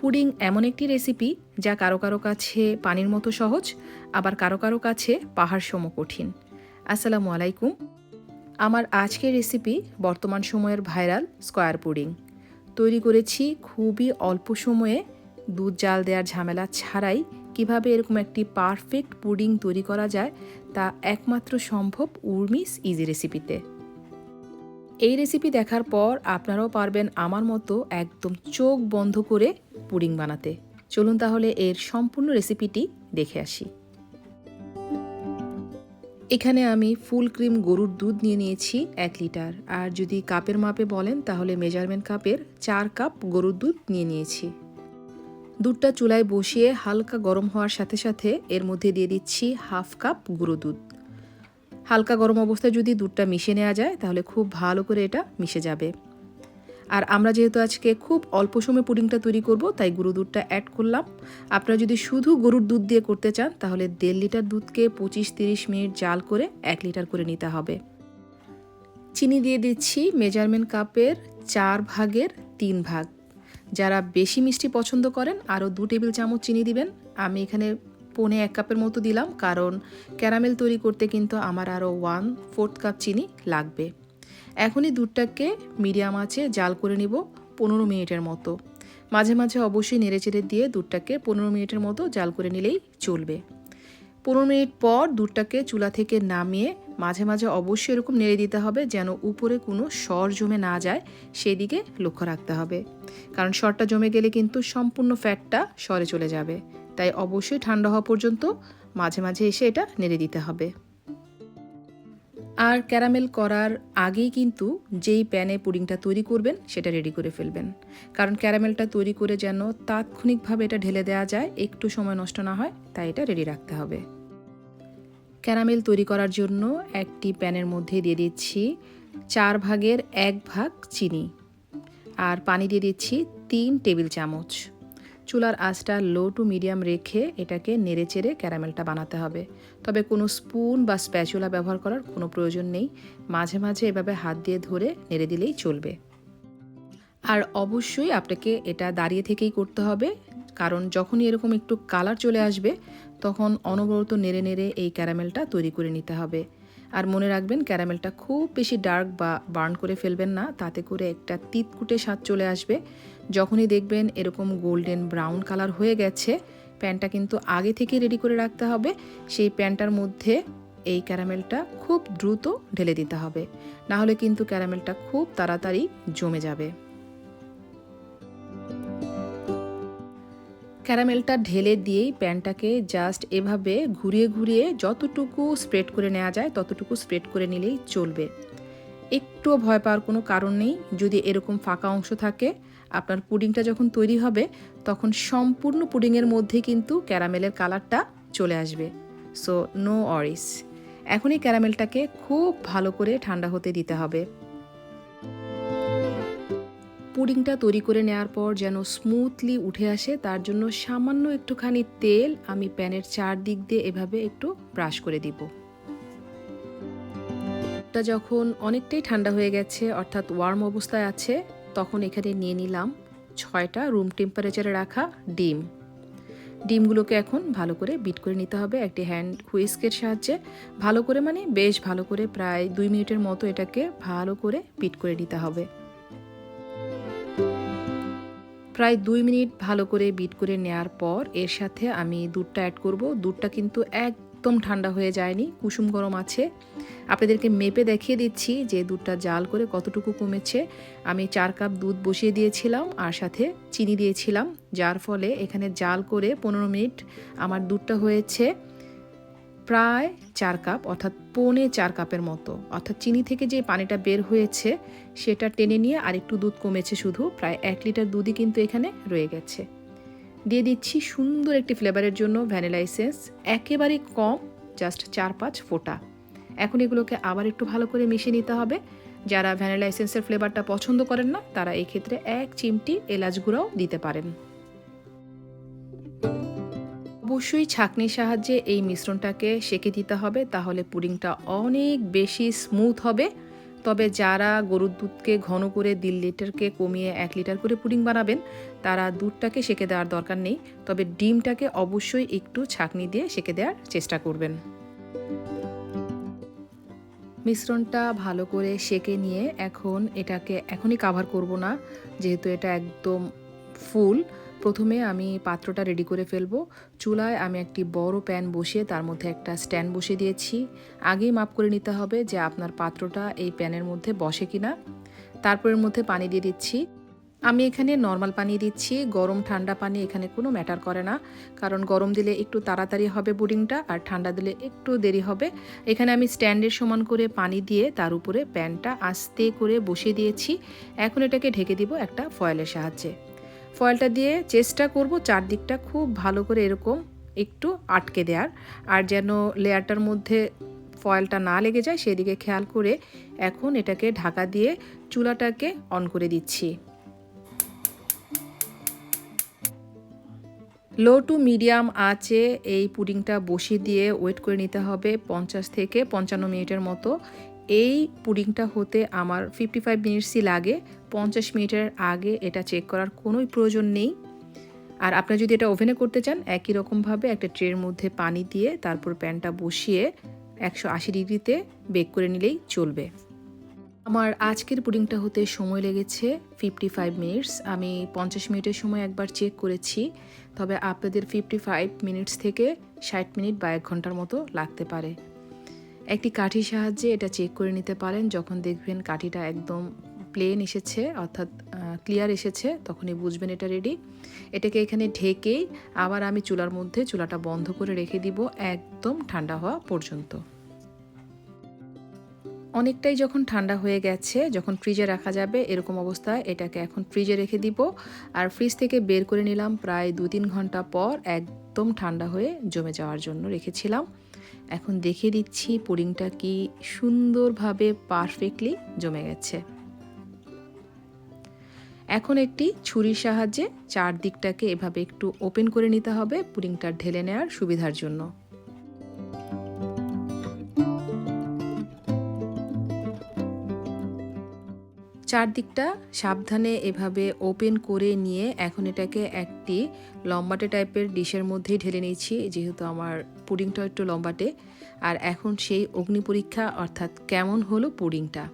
Pudding এমন একটি recipe যা কারও কারও কাছে পানির মতো সহজ, আবার কারও কারও কাছে পাহাড় সম কঠিন। আসসালামু আলাইকুম। আমার আজকের রেসিপি বর্তমান সময়ের ভাইরাল স্কোয়ার পুডিং তৈরি করেছি খুবই অল্প সময়ে, দুধ জাল দেওয়ার ঝামেলা ছাড়াই কীভাবে এরকম একটি পারফেক্ট পুডিং তৈরি করা যায় তা একমাত্র সম্ভব উর্মিস ইজি রেসিপিতে এই রেসিপি দেখার পর আপনারাও পারবেন আমার মতো একদম চোখ বন্ধ করে পুডিং বানাতে। চলুন তাহলে এর সম্পূর্ণ রেসিপিটি দেখে আসি। এখানে আমি ফুল ক্রিম গরুর দুধ নিয়ে নিয়েছি এক লিটার। আর যদি কাপের মাপে বলেন, তাহলে মেজারমেন্ট কাপের চার কাপ গরুর দুধ নিয়ে নিয়েছি। দুধটা চুলায় বসিয়ে হালকা গরম হওয়ার সাথে সাথে এর মধ্যে দিয়ে দিচ্ছি হাফ কাপ গুঁড়ো দুধ। হালকা গরম অবস্থায় যদি দুধটা মিশে নেওয়া যায়, তাহলে খুব ভালো করে এটা মিশে যাবে। আর আমরা যেহেতু আজকে খুব অল্প সময় পুডিংটা তৈরি করব, তাই গুঁড়ো দুধটা অ্যাড করলাম। আপনারা যদি শুধু গরুর দুধ দিয়ে করতে চান, তাহলে দেড় লিটার দুধকে পঁচিশ তিরিশ মিনিট জাল করে এক লিটার করে নিতে হবে। চিনি দিয়ে দিচ্ছি মেজারমেন্ট কাপের চার ভাগের তিন ভাগ। যারা বেশি মিষ্টি পছন্দ করেন, আরও দু টেবিল চামচ চিনি দিবেন। আমি এখানে পৌনে এক কাপের মতো দিলাম, কারণ ক্যারামেল তৈরি করতে কিন্তু আমার আরও ওয়ান ফোর্থ কাপ চিনি লাগবে। এখনই দুধটাকে মিডিয়াম আঁচে জাল করে নিব পনেরো মিনিটের মতো। মাঝে মাঝে অবশ্যই নেড়েচেড়ে দিয়ে দুধটাকে পনেরো মিনিটের মতো জাল করে নিলেই চলবে। পনেরো মিনিট পর দুধটাকে চুলা থেকে নামিয়ে মাঝে মাঝে অবশ্যই এরকম নেড়ে দিতে হবে যেন উপরে কোনো সর জমে না যায়, সেদিকে লক্ষ্য রাখতে হবে। কারণ সরটা জমে গেলে কিন্তু সম্পূর্ণ ফ্যাটটা সরে চলে যাবে। তাই অবশ্যই ঠান্ডা হওয়া পর্যন্ত মাঝে মাঝে এসে এটা নেড়ে দিতে হবে। আর ক্যারামেল করার আগেই কিন্তু যেই প্যানে পুডিংটা তৈরি করবেন, সেটা রেডি করে ফেলবেন। কারণ ক্যারামেলটা তৈরি করে যেন তাৎক্ষণিকভাবে এটা ঢেলে দেওয়া যায়, একটু সময় নষ্ট না হয়, তাই এটা রেডি রাখতে হবে। ক্যারামেল তৈরি করার জন্য একটি প্যানের মধ্যে দিয়ে দিচ্ছি চার ভাগের এক ভাগ চিনি। আর পানি দিয়ে দিচ্ছি তিন টেবিল চামচ। চুলার আঁচটা লো টু মিডিয়াম রেখে এটাকে নেড়েচেড়ে ক্যারামেলটা বানাতে হবে। তবে কোনো স্পুন বা স্প্যাচুলা ব্যবহার করার কোনো প্রয়োজন নেই। মাঝে মাঝে এভাবে হাত দিয়ে ধরে নেড়ে দিলেই চলবে। আর অবশ্যই আপনাকে এটা দাঁড়িয়ে থেকেই করতে হবে। কারণ যখনই এরকম একটু কালার চলে আসবে, তখন অনবরত নেড়ে নেড়ে এই ক্যারামেলটা তৈরি করে নিতে হবে। আর মনে রাখবেন, ক্যারামেলটা খুব বেশি ডার্ক বা বার্ন করে ফেলবেন না। তাতে করে একটা তিতকুটে স্বাদ চলে আসবে। যখনই দেখবেন এরকম গোল্ডেন ব্রাউন কালার হয়ে গেছে প্যানটা কিন্তু আগে থেকে রেডি করে রাখতে হবে। সেই প্যানটার মধ্যে এই ক্যারামেলটা খুব দ্রুত ঢেলে দিতে হবে। না হলে কিন্তু ক্যারামেলটা খুব তাড়াতাড়ি জমে যাবে। ক্যারামেলটা ঢেলে দিয়েই প্যানটাকে জাস্ট এভাবে ঘুরিয়ে ঘুরিয়ে যতটুকু স্প্রেড করে নেওয়া যায়, ততটুকু স্প্রেড করে নিলেই চলবে। একটুও ভয় পাওয়ার কোনো কারণ নেই। যদি এরকম ফাঁকা অংশ থাকে, আপনার পুডিংটা যখন তৈরি হবে, তখন সম্পূর্ণ পুডিংয়ের মধ্যে কিন্তু ক্যারামেলের কালারটা চলে আসবে। সো নো অরিস এখনই ক্যারামেলটাকে খুব ভালো করে ঠান্ডা হতে দিতে হবে। পুডিংটা তৈরি করে নেওয়ার পর যেন স্মুথলি উঠে আসে, তার জন্য সামান্য একটুখানি তেল আমি প্যানের চারদিক দিয়ে এভাবে একটু ব্রাশ করে দিব। টা যখন অনেকটাই ঠান্ডা হয়ে গেছে, অর্থাৎ ওয়ার্ম অবস্থায় আছে, তখন এখানে নিয়ে নিলাম ছয়টা রুম টেম্পারেচারে রাখা ডিম। ডিমগুলোকে এখন ভালো করে বিট করে নিতে হবে একটি হ্যান্ড হুইস্কের সাহায্যে। ভালো করে মানে বেশ ভালো করে প্রায় দুই মিনিটের মতো এটাকে ভালো করে বিট করে নিতে হবে। প্রায় দুই মিনিট ভালো করে বিট করে নেওয়ার পর এর সাথে আমি দুধটা অ্যাড করব। দুধটা কিন্তু একদম ঠান্ডা হয়ে যায়নি, কুসুম গরম আছে। আপনাদেরকে মেপে দেখিয়ে দিচ্ছি যে দুধটা জাল করে কতটুকু কমেছে। আমি চার কাপ দুধ বসিয়ে দিয়েছিলাম আর সাথে চিনি দিয়েছিলাম, যার ফলে এখানে জাল করে পনেরো মিনিট আমার দুধটা হয়েছে প্রায় চার কাপ, অর্থাৎ পৌনে চার কাপের মতো। অর্থাৎ চিনি থেকে যে পানিটা বের হয়েছে, সেটা টেনে নিয়ে আরেকটু দুধ কমেছে শুধু, প্রায় এক লিটার দুধই কিন্তু এখানে রয়ে গেছে। দিয়ে দিচ্ছি সুন্দর একটি ফ্লেভারের জন্য ভ্যানিলা এসেন্স একেবারে কম জাস্ট চার পাঁচ ফোঁটা। এখন এগুলোকে আবার একটু ভালো করে মিশিয়ে নিতে হবে। যারা ভ্যানিলা এসেন্সের ফ্লেভারটা পছন্দ করেন না, তারা এই ক্ষেত্রে এক চিমটি এলাচ গুঁড়াও দিতে পারেন। অবশ্যই ছাঁকনির সাহায্যে এই মিশ্রণটাকে সেঁকে দিতে হবে, তাহলে পুডিংটা অনেক বেশি স্মুথ হবে। তবে যারা গরুর দুধকে ঘন করে দেড় লিটারকে কমিয়ে এক লিটার করে পুডিং বানাবেন, তারা দুধটাকে সেঁকে দেওয়ার দরকার নেই। তবে ডিমটাকে অবশ্যই একটু ছাঁকনি দিয়ে সেঁকে দেওয়ার চেষ্টা করবেন। মিশ্রণটা ভালো করে সেকে নিয়ে এখন এটাকে এখনই কাভার করব না, যেহেতু এটা একদম ফুল প্রথমে আমি পাত্রটা রেডি করে ফেলব। চুলায় আমি একটি বড় প্যান বসিয়ে তার মধ্যে একটা স্ট্যান্ড বসিয়ে দিয়েছি। আগেই মাপ করে নিতে হবে যে আপনার পাত্রটা এই প্যানের মধ্যে বসে কিনা। তারপরের মধ্যে পানি দিয়ে দিচ্ছি। আমি এখানে নর্মাল পানি দিচ্ছি, গরম ঠান্ডা পানি এখানে কোনো ম্যাটার করে না। কারণ গরম দিলে একটু তাড়াতাড়ি হবে পুডিংটা আর ঠান্ডা দিলে একটু দেরি হবে। এখানে আমি স্ট্যান্ডের সমান করে পানি দিয়ে তার উপরে প্যানটা আস্তে করে বসিয়ে দিয়েছি। এখন এটাকে ঢেকে দিব একটা ফয়েলের সাহায্যে। ফয়েলটা দিয়ে চেষ্টা করব চারদিকটা খুব ভালো করে এরকম একটু আটকে দেওয়ার। আর যেন লেয়ারটার মধ্যে ফয়েলটা না লেগে যায়, সেদিকে খেয়াল করে এখন এটাকে ঢাকা দিয়ে চুলাটাকে অন করে দিচ্ছি। লো টু মিডিয়াম আঁচে এই পুডিংটা বসিয়ে দিয়ে ওয়েট করে নিতে হবে পঞ্চাশ থেকে পঞ্চান্ন মিনিটের মতো। এই পুডিংটা হতে আমার ফিফটি ফাইভ মিনিটসই লাগে। পঞ্চাশ মিনিটের আগে এটা চেক করার কোনোই প্রয়োজন নেই। আর আপনি যদি এটা ওভেনে করতে চান, একই রকমভাবে একটা ট্রের মধ্যে পানি দিয়ে তারপর প্যানটা বসিয়ে একশো আশি ডিগ্রিতে বেক করে নিলেই চলবে। আমার আজকের পুডিংটা হতে সময় লেগেছে ফিফটি ফাইভ মিনিটস আমি পঞ্চাশ মিনিটের সময় একবার চেক করেছি। তবে আপনাদের ফিফটি ফাইভ মিনিটস থেকে ষাট মিনিট বা এক ঘণ্টার মতো লাগতে পারে। একটি কাঠির সাহায্যে এটা চেক করে নিতে পারেন। যখন দেখবেন কাঠিটা একদম প্লেন এসেছে, অর্থাৎ ক্লিয়ার এসেছে, তখনই বুঝবেন এটা রেডি এটাকে এখানে ঢেকেই আবার আমি চুলার মধ্যে চুলাটা বন্ধ করে রেখে দিব একদম ঠান্ডা হওয়া পর্যন্ত। অনেকটাই যখন ঠান্ডা হয়ে গেছে, যখন ফ্রিজে রাখা যাবে, এরকম অবস্থায় এটাকে এখন ফ্রিজে রেখে দিব। আর ফ্রিজ থেকে বের করে নিলাম প্রায় দু তিন ঘণ্টা পর একদম ঠান্ডা হয়ে জমে যাওয়ার জন্য রেখেছিলাম। এখন দেখে দিচ্ছি পুডিংটা কি সুন্দরভাবে পারফেক্টলি জমে গেছে। এখন একটি ছুরির সাহায্যে চারদিকটাকে এভাবে একটু ওপেন করে নিতে হবে, পুডিংটা ঢেলে নেওয়ার সুবিধার জন্য। চারদিকটা সাবধানে এভাবে ওপেন করে নিয়ে এখন এটাকে একটি লম্বাটে টাইপের ডিশের মধ্যেই ঢেলে নিয়েছি, যেহেতু আমার পুডিংটা একটু লম্বাটে। আর এখন সেই অগ্নি পরীক্ষা, অর্থাৎ কেমন হলো পুডিংটা?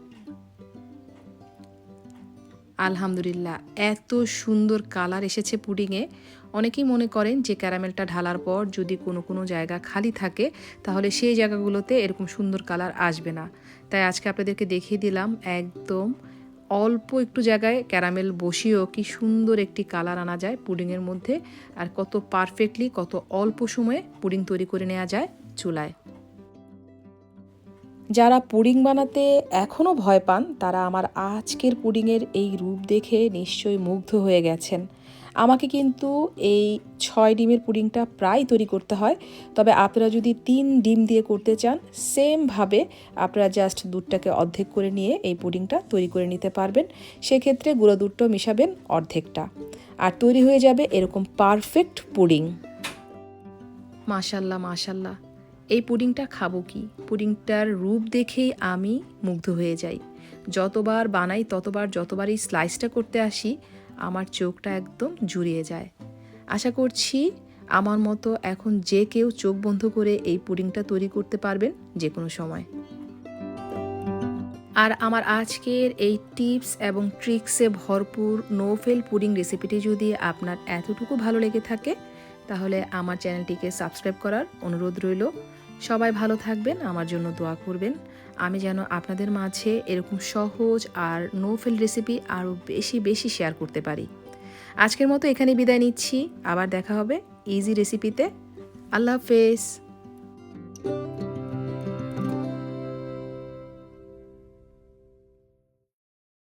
আলহামদুলিল্লাহ, এত সুন্দর কালার এসেছে পুডিংয়ে। অনেকেই মনে করেন যে ক্যারামেলটা ঢালার পর যদি কোনো কোনো জায়গা খালি থাকে, তাহলে সেই জায়গাগুলোতে এরকম সুন্দর কালার আসবে না। তাই আজকে আপনাদেরকে দেখিয়ে দিলাম একদম অল্প একটু জায়গায় ক্যারামেল বসিয়েও কি সুন্দর একটি কালার আনা যায় পুডিংয়ের মধ্যে আর কত পারফেক্টলি, কত অল্প সময়ে পুডিং তৈরি করে নেওয়া যায় চুলায়। যারা পুডিং বানাতে এখনও ভয় পান, তারা আমার আজকের পুডিংয়ের এই রূপ দেখে নিশ্চয়ই মুগ্ধ হয়ে গেছেন। আমাকে কিন্তু এই ছয় ডিমের পুডিংটা প্রায় তৈরি করতে হয়। তবে আপনারা যদি তিন ডিম দিয়ে করতে চান সেমভাবে আপনারা জাস্ট দুধটাকে অর্ধেক করে নিয়ে এই পুডিংটা তৈরি করে নিতে পারবেন। সেক্ষেত্রে গুঁড়ো দুধটাও মিশাবেন অর্ধেকটা। আর তৈরি হয়ে যাবে এরকম পারফেক্ট পুডিং। মাশাল্লাহ মাশাল্লাহ। এই পুডিংটা খাব কি? পুডিংটার রূপ দেখেই আমি মুগ্ধ হয়ে যাই। যতবার বানাই, ততবার যতবার এই স্লাইসটা করতে আসি আমার চোখটা একদম জুড়িয়ে যায়। আশা করছি আমার মতো এখন যে কেউ চোখ বন্ধ করে এই পুডিংটা তৈরি করতে পারবেন যে কোনো সময়। আর আমার আজকের এই টিপস এবং ট্রিক্সে ভরপুর নোফেল পুডিং রেসিপিটি যদি আপনার এতটুকু ভালো লেগে থাকে, তাহলে আমার চ্যানেলটিকে সাবস্ক্রাইব করার অনুরোধ রইল। সবাই ভালো থাকবেন, আমার জন্য দোয়া করবেন। আমি যেন আপনাদের মাঝে এরকম সহজ আর নোফেল রেসিপি আরও বেশি বেশি শেয়ার করতে পারি। আজকের মতো এখানে বিদায় নিচ্ছি। আবার দেখা হবে ইজি রেসিপিতে আল্লাহ হাফেজ।